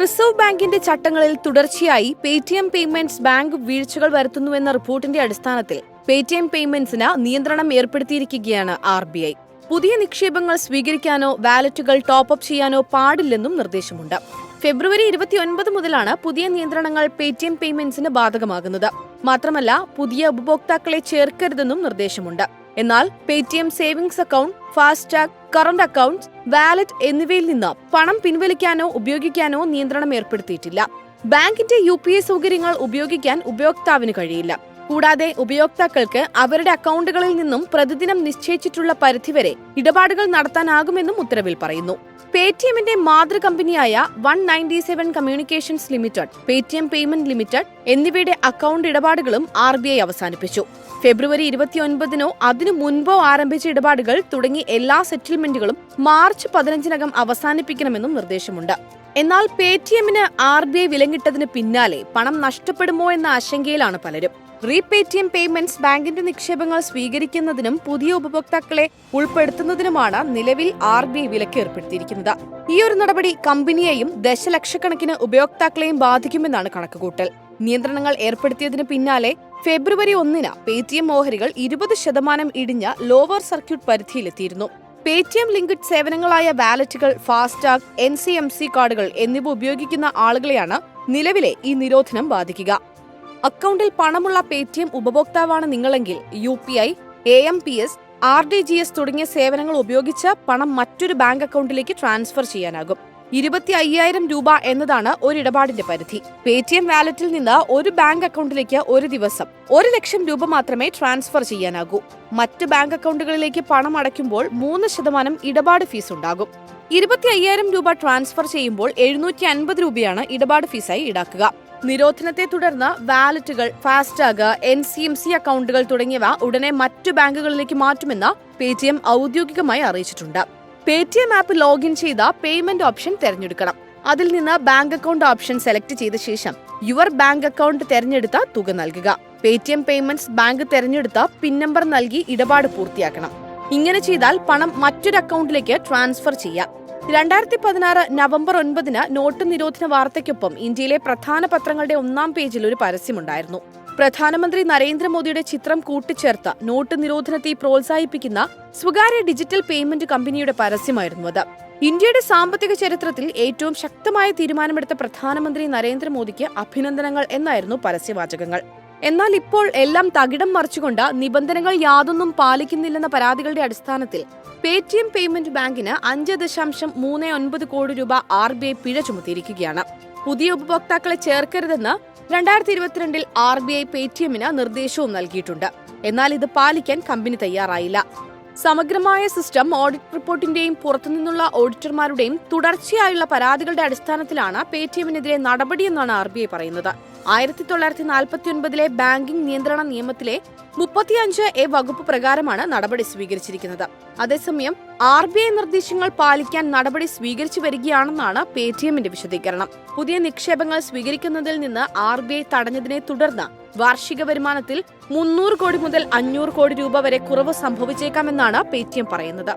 Reserve ബാങ്കിന്റെ ചട്ടങ്ങളിൽ തുടർച്ചയായി പേടിഎം പേയ്മെന്റ്സ് ബാങ്ക് വീഴ്ചകൾ വരുത്തുന്നുവെന്ന റിപ്പോർട്ടിന്റെ അടിസ്ഥാനത്തിൽ പേടിഎം പേയ്മെന്റ്സിന് നിയന്ത്രണം ഏർപ്പെടുത്തിയിരിക്കുകയാണ് ആർ ബി ഐ പുതിയ നിക്ഷേപങ്ങൾ സ്വീകരിക്കാനോ വാലറ്റുകൾ ടോപ്പ് അപ്പ് ചെയ്യാനോ പാടില്ലെന്നും നിർദ്ദേശമുണ്ട്. ഫെബ്രുവരി ഇരുപത്തിയൊൻപത് മുതലാണ് പുതിയ നിയന്ത്രണങ്ങൾ പേടിഎം പേയ്മെന്റ്സിന് ബാധകമാകുന്നത്. മാത്രമല്ല പുതിയ ഉപഭോക്താക്കളെ ചേർക്കരുതെന്നും നിർദ്ദേശമുണ്ട്. എന്നാൽ Paytm savings account FASTag current account wallet എന്നിവയിൽ നിന്ന് പണം പിൻവലിക്കാനോ ഉപയോഗിക്കാനോ നിയന്ത്രണം ഏർപ്പെടുത്തിയിട്ടില്ല. ബാങ്കിന്റെ യു പി ഐ സൗകര്യങ്ങൾ ഉപയോഗിക്കാൻ ഉപയോക്താവിന് കഴിയില്ല. കൂടാതെ ഉപയോക്താക്കൾക്ക് അവരുടെ അക്കൗണ്ടുകളിൽ നിന്നും പ്രതിദിനം നിശ്ചയിച്ചിട്ടുള്ള പരിധിവരെ ഇടപാടുകൾ നടത്താനാകുമെന്നും ഉത്തരവിൽ പറയുന്നു. പേടിഎമ്മിന്റെ മാതൃ കമ്പനിയായ one ninety seven communications limited Paytm payment limited എന്നിവയുടെ അക്കൗണ്ട് ഇടപാടുകളും ആർ അവസാനിപ്പിച്ചു. ഫെബ്രുവരി ഇരുപത്തിയൊൻപതിനോ അതിനു മുൻപോ ആരംഭിച്ച ഇടപാടുകൾ തുടങ്ങി എല്ലാ സെറ്റിൽമെന്റുകളും മാർച്ച് പതിനഞ്ചിനകം അവസാനിപ്പിക്കണമെന്നും നിർദ്ദേശമുണ്ട്. എന്നാൽ പേടിഎമ്മിന് ആർ ബി ഐ വിലങ്ങിട്ടതിന് പിന്നാലെ പണം നഷ്ടപ്പെടുമോ എന്ന ആശങ്കയിലാണ് പലരും. റീപേറ്റിഎം പേയ്മെന്റ്സ് ബാങ്കിന്റെ നിക്ഷേപങ്ങൾ സ്വീകരിക്കുന്നതിനും പുതിയ ഉപഭോക്താക്കളെ ഉൾപ്പെടുത്തുന്നതിനുമാണ് നിലവിൽ ആർ ബി ഐ വിലക്ക് ഏർപ്പെടുത്തിയിരിക്കുന്നത്. ഈ ഒരു നടപടി കമ്പനിയെയും ദശലക്ഷക്കണക്കിന് ഉപയോക്താക്കളെയും ബാധിക്കുമെന്നാണ് കണക്കുകൂട്ടൽ. നിയന്ത്രണങ്ങൾ ഏർപ്പെടുത്തിയതിന് പിന്നാലെ ഫെബ്രുവരി ഒന്നിന് പേടിഎം ഓഹരികൾ ഇരുപത് ശതമാനം ഇടിഞ്ഞ ലോവർ സർക്യൂട്ട് പരിധിയിലെത്തിയിരുന്നു. പേടിഎം ലിങ്ക്ഡ് സേവനങ്ങളായ വാലറ്റുകൾ FASTag N C M C കാർഡുകൾ എന്നിവ ഉപയോഗിക്കുന്ന ആളുകളെയാണ് നിലവിലെ ഈ നിരോധനം ബാധിക്കുക. അക്കൗണ്ടിൽ പണമുള്ള പേടിഎം ഉപഭോക്താവാണ് നിങ്ങളെങ്കിൽ U P I A M P S R D G S തുടങ്ങിയ സേവനങ്ങൾ ഉപയോഗിച്ച് പണം മറ്റൊരു ബാങ്ക് അക്കൗണ്ടിലേക്ക് ട്രാൻസ്ഫർ ചെയ്യാനാകും. ഇരുപത്തി അയ്യായിരം രൂപ എന്നതാണ് ഒരു ഇടപാടിന്റെ പരിധി. പേടിഎം വാലറ്റിൽ നിന്ന് ഒരു ബാങ്ക് അക്കൗണ്ടിലേക്ക് ഒരു ദിവസം ഒരു ലക്ഷം രൂപ മാത്രമേ ട്രാൻസ്ഫർ ചെയ്യാനാകൂ. മറ്റ് ബാങ്ക് അക്കൗണ്ടുകളിലേക്ക് പണം അടയ്ക്കുമ്പോൾ മൂന്ന് ശതമാനം ഇടപാട് ഫീസ് ഉണ്ടാകും. ഇരുപത്തി അയ്യായിരം രൂപ ട്രാൻസ്ഫർ ചെയ്യുമ്പോൾ എഴുന്നൂറ്റി അൻപത് രൂപയാണ് ഇടപാട് ഫീസായി ഈടാക്കുക. നിരോധനത്തെ തുടർന്ന് വാലറ്റുകൾ FASTag N C M C അക്കൗണ്ടുകൾ തുടങ്ങിയവ ഉടനെ മറ്റു ബാങ്കുകളിലേക്ക് മാറ്റുമെന്ന് പേടിഎം ഔദ്യോഗികമായി അറിയിച്ചിട്ടുണ്ട്. പേടിഎം ആപ്പ് ലോഗിൻ ചെയ്ത പേയ്മെന്റ് ഓപ്ഷൻ തിരഞ്ഞെടുക്കണം. അതിൽ നിന്ന് ബാങ്ക് അക്കൗണ്ട് ഓപ്ഷൻ സെലക്ട് ചെയ്ത ശേഷം യുവർ ബാങ്ക് അക്കൗണ്ട് തിരഞ്ഞെടുത്ത തുക നൽകുക. പേടിഎം പേയ്മെന്റ്സ് ബാങ്ക് തിരഞ്ഞെടുത്ത പിൻ നമ്പർ നൽകി ഇടപാട് പൂർത്തിയാക്കണം. ഇങ്ങനെ ചെയ്താൽ പണം മറ്റൊരു അക്കൗണ്ടിലേക്ക് ട്രാൻസ്ഫർ ചെയ്യാം. രണ്ടായിരത്തി പതിനാറ് നവംബർ ഒൻപതിന് നോട്ട് നിരോധന വാർത്തയ്ക്കൊപ്പം ഇന്ത്യയിലെ പ്രധാന പത്രങ്ങളുടെ ഒന്നാം പേജിൽ ഒരു പരസ്യമുണ്ടായിരുന്നു. പ്രധാനമന്ത്രി നരേന്ദ്രമോദിയുടെ ചിത്രം കൂട്ടിച്ചേർത്ത നോട്ട് നിരോധനത്തെ പ്രോത്സാഹിപ്പിക്കുന്ന സ്വകാര്യ ഡിജിറ്റൽ പേയ്മെന്റ് കമ്പനിയുടെ പരസ്യമായിരുന്നു അത്. ഇന്ത്യയുടെ സാമ്പത്തിക ചരിത്രത്തിൽ ഏറ്റവും ശക്തമായ തീരുമാനമെടുത്ത പ്രധാനമന്ത്രി നരേന്ദ്രമോദിക്ക് അഭിനന്ദനങ്ങൾ എന്നായിരുന്നു പരസ്യവാചകങ്ങൾ. എന്നാൽ ഇപ്പോൾ എല്ലാം തകിടം മറിച്ചുകൊണ്ട് നിബന്ധനകൾ യാതൊന്നും പാലിക്കുന്നില്ലെന്ന പരാതികളുടെ അടിസ്ഥാനത്തിൽ പേടിഎം പേയ്മെന്റ് ബാങ്കിന് അഞ്ച് ദശാംശം മൂന്ന് ഒൻപത് കോടി രൂപ ആർ ബി ഐ പിഴ ചുമത്തിയിരിക്കുകയാണ്. പുതിയ ഉപഭോക്താക്കളെ ചേർക്കരുതെന്ന് രണ്ടായിരത്തി ഇരുപത്തിരണ്ടിൽ ആർ ബി ഐ പേടിഎമ്മിന് നിർദ്ദേശവും നൽകിയിട്ടുണ്ട്. എന്നാൽ ഇത് പാലിക്കാൻ കമ്പനി തയ്യാറായില്ല. സമഗ്രമായ സിസ്റ്റം ഓഡിറ്റ് റിപ്പോർട്ടിന്റെയും പുറത്തുനിന്നുള്ള ഓഡിറ്റർമാരുടെയും തുടർച്ചയായുള്ള പരാതികളുടെ അടിസ്ഥാനത്തിലാണ് പേടിഎമ്മിനെതിരെ നടപടിയെന്നാണ് ആർ ബി ഐ പറയുന്നത്. ആയിരത്തി തൊള്ളായിരത്തി നാൽപ്പത്തി ഒൻപതിലെ ബാങ്കിംഗ് നിയന്ത്രണ നിയമത്തിലെ മുപ്പത്തിയഞ്ച് എ വകുപ്പ് പ്രകാരമാണ് നടപടി സ്വീകരിച്ചിരിക്കുന്നത്. അതേസമയം ആർ ബി ഐ നിർദ്ദേശങ്ങൾ പാലിക്കാൻ നടപടി സ്വീകരിച്ചു വരികയാണെന്നാണ് പേടിഎമ്മിന്റെ വിശദീകരണം. പുതിയ നിക്ഷേപങ്ങൾ സ്വീകരിക്കുന്നതിൽ നിന്ന് ആർ ബി ഐ തടഞ്ഞതിനെ തുടർന്ന് വാർഷിക വരുമാനത്തിൽ മുന്നൂറ് കോടി മുതൽ അഞ്ഞൂറ് കോടി രൂപ വരെ കുറവ് സംഭവിച്ചേക്കാമെന്നാണ് പേടിഎം പറയുന്നത്.